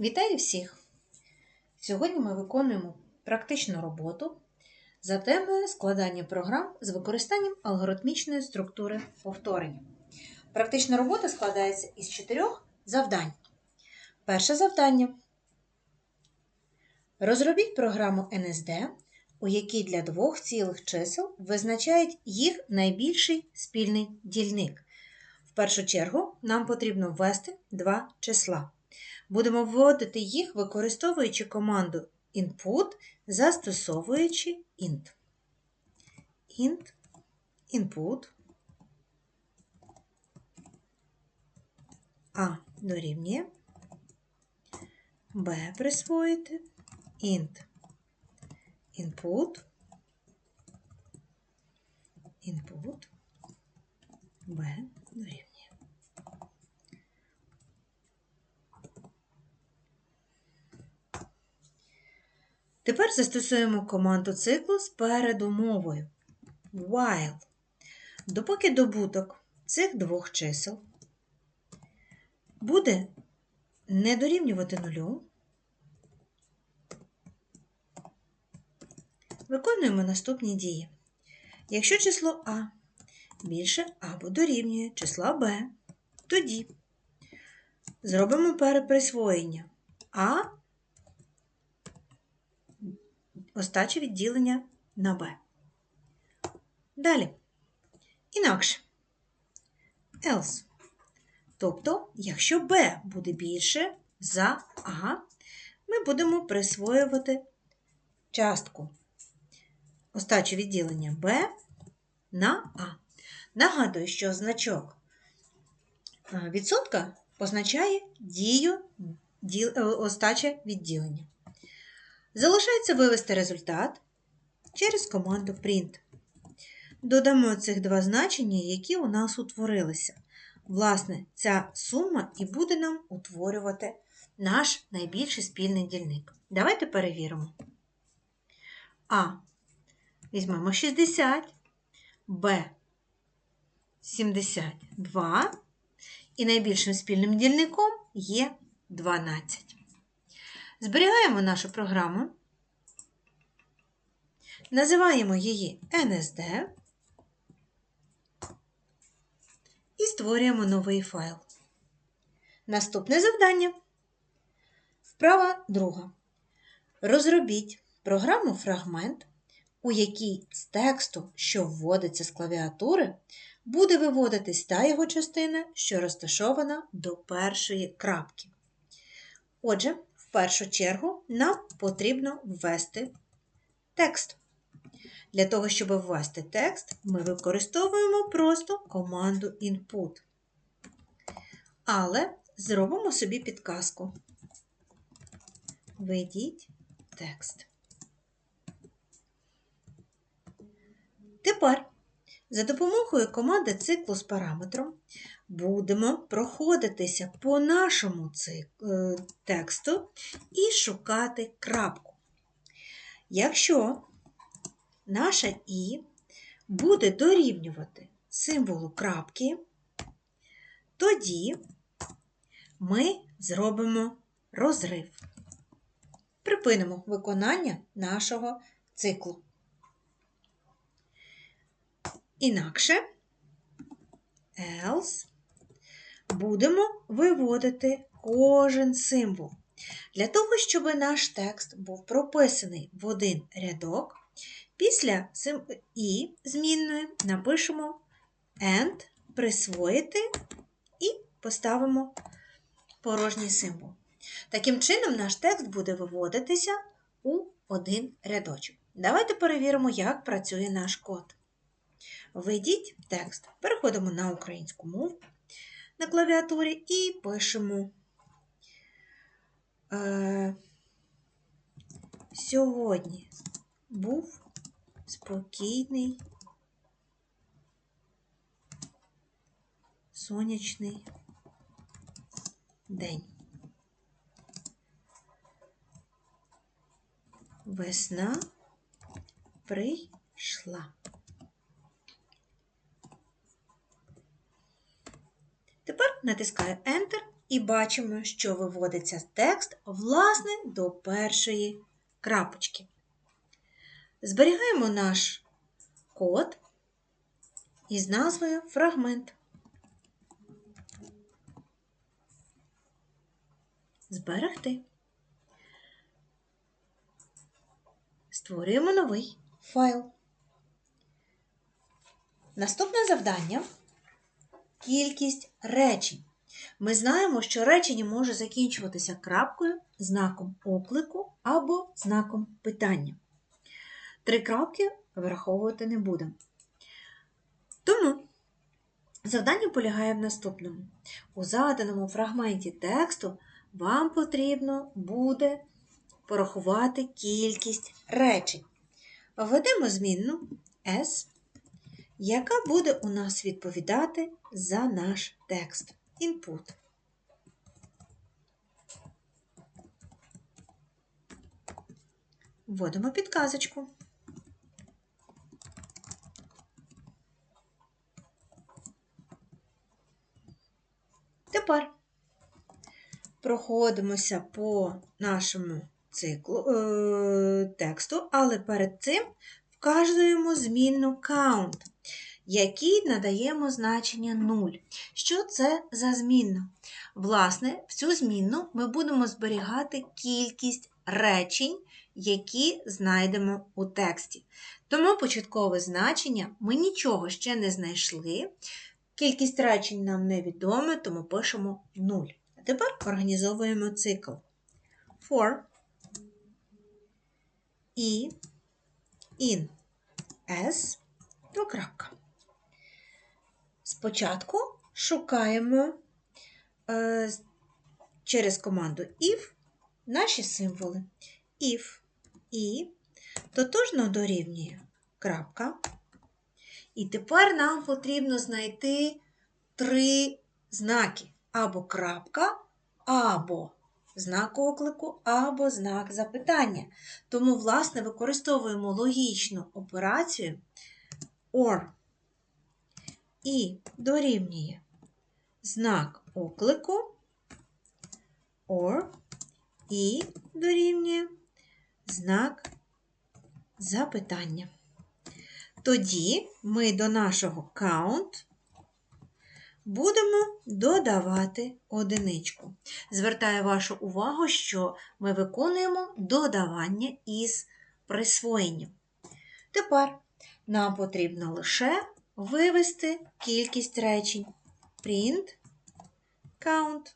Вітаю всіх! Сьогодні ми виконуємо практичну роботу за темою складання програм з використанням алгоритмічної структури повторення. Практична робота складається із чотирьох завдань. Перше завдання. Розробіть програму NSD, у якій для двох цілих чисел визначають їх найбільший спільний дільник. В першу чергу нам потрібно ввести два числа. Будемо вводити їх, використовуючи команду input, застосовуючи int. int input. А дорівнює. B присвоїти. Int input. Input. B дорівнює. Тепер застосуємо команду циклу з передумовою while. Допоки добуток цих двох чисел буде не дорівнювати нулю, виконуємо наступні дії. Якщо число А більше або дорівнює числа Б, тоді зробимо переприсвоєння А остаче відділення на b. Далі. Інакше. Else. Тобто, якщо b буде більше за А, ми будемо присвоювати частку остаче відділення b на А. Нагадую, що значок відсотка означає дію остаче відділення. Залишається вивести результат через команду Print. Додамо цих два значення, які у нас утворилися. Власне, ця сума і буде нам утворювати наш найбільший спільний дільник. Давайте перевіримо. А. Візьмемо 60, Б 72. І найбільшим спільним дільником є 12. Зберігаємо нашу програму, називаємо її NSD і створюємо новий файл. Наступне завдання. Вправа друга. Розробіть програму фрагмент, у якій з тексту, що вводиться з клавіатури, буде виводитись та його частина, що розташована до першої крапки. Отже, в першу чергу нам потрібно ввести текст. Для того, щоб ввести текст, ми використовуємо просто команду input. Але зробимо собі підказку. Введіть текст. Тепер за допомогою команди циклу з параметром будемо проходитися по нашому е, тексту і шукати крапку. Якщо наша І буде дорівнювати символу крапки, тоді ми зробимо розрив. Припинимо виконання нашого циклу. Інакше else будемо виводити кожен символ. Для того, щоб наш текст був прописаний в один рядок, після і змінної напишемо and, присвоїти і поставимо порожній символ. Таким чином, наш текст буде виводитися у один рядочок. Давайте перевіримо, як працює наш код. Введіть текст. Переходимо на українську мову на клавіатурі і пишемо. Е, Сьогодні був спокійний, сонячний день. Весна прийшла. Тепер натискаю Enter і бачимо, що виводиться текст власне до першої крапочки. Зберігаємо наш код із назвою фрагмент. Зберегти. Створюємо новий файл. Наступне завдання кількість речень. Ми знаємо, що речення може закінчуватися крапкою, знаком оклику або знаком питання. Три крапки враховувати не будемо. Тому завдання полягає в наступному. У заданому фрагменті тексту вам потрібно буде порахувати кількість речень. Введемо змінну S, яка буде у нас відповідати за наш текст. Input. Вводимо підказочку. Тепер проходимося по нашому циклу е, тексту, але перед цим вказуємо змінну count, якій надаємо значення 0. Що це за змінна? Власне, в цю змінну ми будемо зберігати кількість речень, які знайдемо у тексті. Тому початкове значення ми нічого ще не знайшли. Кількість речень нам невідома, тому пишемо 0. А тепер організовуємо цикл. For і in S до крапка. Спочатку шукаємо е, через команду if наші символи. If і тотожно дорівнює крапка. І тепер нам потрібно знайти три знаки або крапка, або знак оклику, або знак запитання. Тому, власне, використовуємо логічну операцію OR і дорівнює знак оклику OR і дорівнює знак запитання. Тоді ми до нашого count будемо додавати одиничку. Звертаю вашу увагу, що ми виконуємо додавання із присвоєнням. Тепер нам потрібно лише вивести кількість речень. Print, count.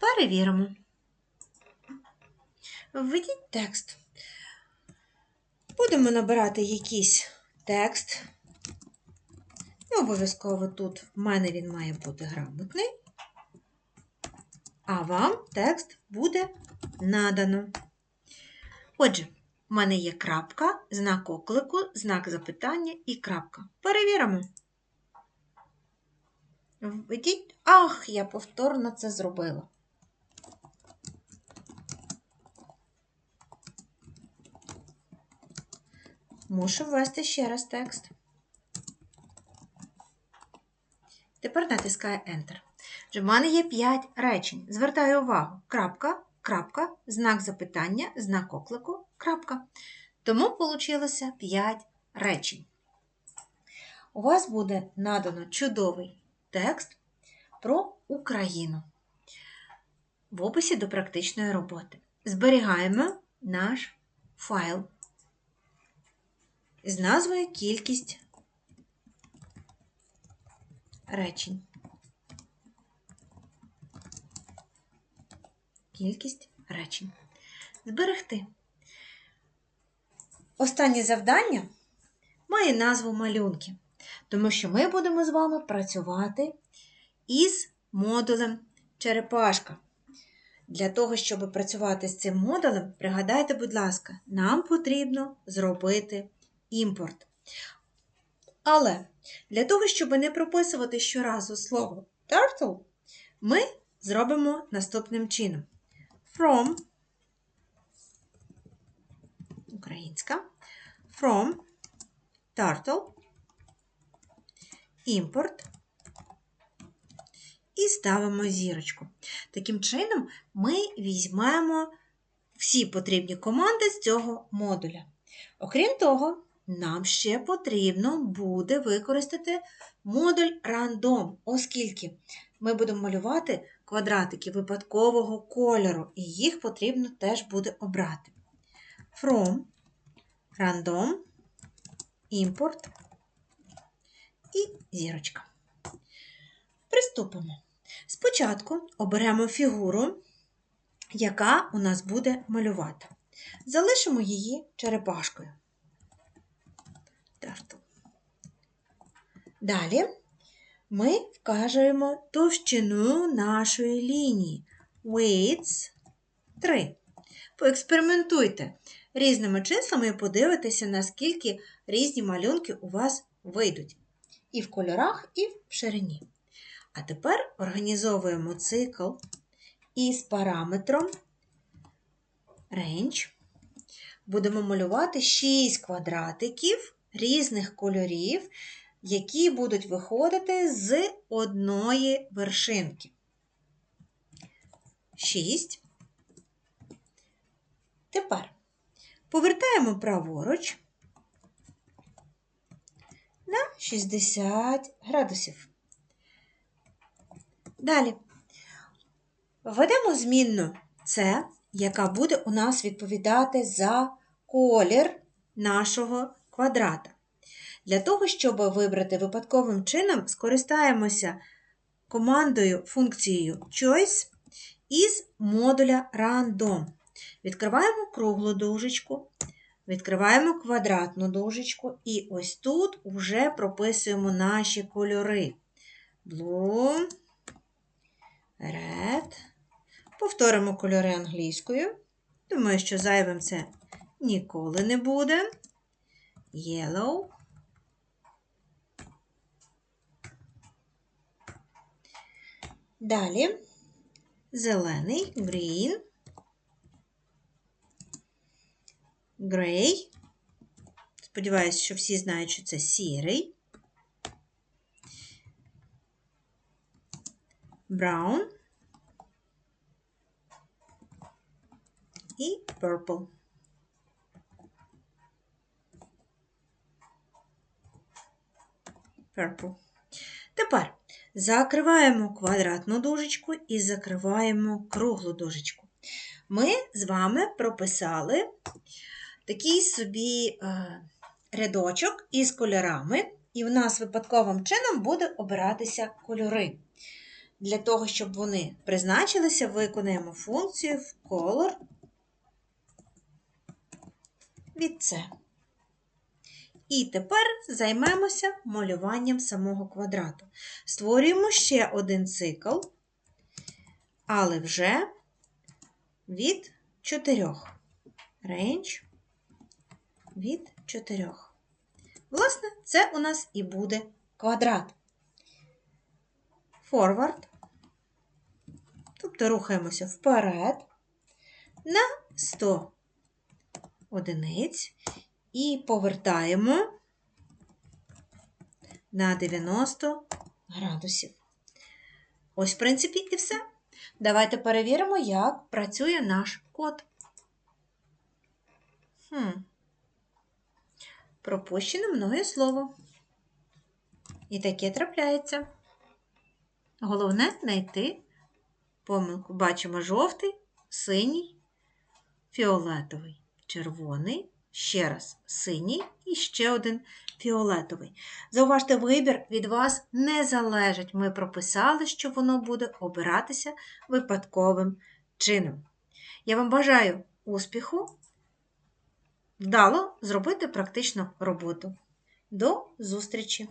Перевіримо. Введіть текст. Будемо набирати якийсь текст. Не обов'язково тут в мене він має бути грамотний, а вам текст буде надано. Отже, в мене є крапка, знак оклику, знак запитання і крапка. Перевіримо. Введіть. Ах, я повторно це зробила. Мушу ввести ще раз текст. Тепер натискаю Enter. Вже в мене є 5 речень. Звертаю увагу. Крапка, крапка, знак запитання, знак оклику, крапка. Тому вийшло 5 речень. У вас буде надано чудовий текст про Україну в описі до практичної роботи. Зберігаємо наш файл з назвою Кількість речень. Кількість речень. Зберегти. Останнє завдання має назву малюнки, тому що ми будемо з вами працювати із модулем черепашка. Для того, щоб працювати з цим модулем, пригадайте, будь ласка, нам потрібно зробити імпорт. Але для того, щоб не прописувати щоразу слово turtle, ми зробимо наступним чином. From українська, from turtle, import і ставимо зірочку. Таким чином, ми візьмемо всі потрібні команди з цього модуля. Окрім того, нам ще потрібно буде використати модуль Random, оскільки ми будемо малювати квадратики випадкового кольору, і їх потрібно теж буде обрати. From, Random, Import і зірочка. Приступимо. Спочатку оберемо фігуру, яка у нас буде малювати. Залишимо її черепашкою. Далі ми вкажемо товщину нашої лінії. Weights 3. Поекспериментуйте різними числами і подивитеся, наскільки різні малюнки у вас вийдуть. І в кольорах, і в ширині. А тепер організовуємо цикл із параметром range. Будемо малювати 6 квадратиків різних кольорів, які будуть виходити з одної вершинки. 6. Тепер повертаємо праворуч на 60 градусів. Далі введемо змінну С, яка буде у нас відповідати за колір нашого квадрата. Для того, щоб вибрати випадковим чином, скористаємося командою функцією Choice із модуля Random. Відкриваємо круглу дужечку, відкриваємо квадратну дужечку, і ось тут вже прописуємо наші кольори. Blue, Red. Повторимо кольори англійською. Думаю, що зайвим це ніколи не буде. Yellow. Далі зелений, green, грей. Сподіваюсь, що всі знають, що це сірий. Brown і purple. Purple. Тепер закриваємо квадратну дужечку і закриваємо круглу дужечку. Ми з вами прописали такий собі е, рядочок із кольорами, і в нас випадковим чином буде обиратися кольори. Для того, щоб вони призначилися, виконуємо функцію в color від С. І тепер займемося малюванням самого квадрату. Створюємо ще один цикл, але вже від чотирьох. Range від чотирьох. Власне, це у нас і буде квадрат. Forward. Тобто рухаємося вперед на 100 одиниць і повертаємо на 90 градусів. Ось, в принципі, і все. Давайте перевіримо, як працює наш код. Хм. Пропущено мною слово. І таке трапляється. Головне знайти помилку. Бачимо жовтий, синій, фіолетовий, червоний, ще раз синій і ще один фіолетовий. Зауважте, вибір від вас не залежить. Ми прописали, що воно буде обиратися випадковим чином. Я вам бажаю успіху, вдало зробити практичну роботу. До зустрічі!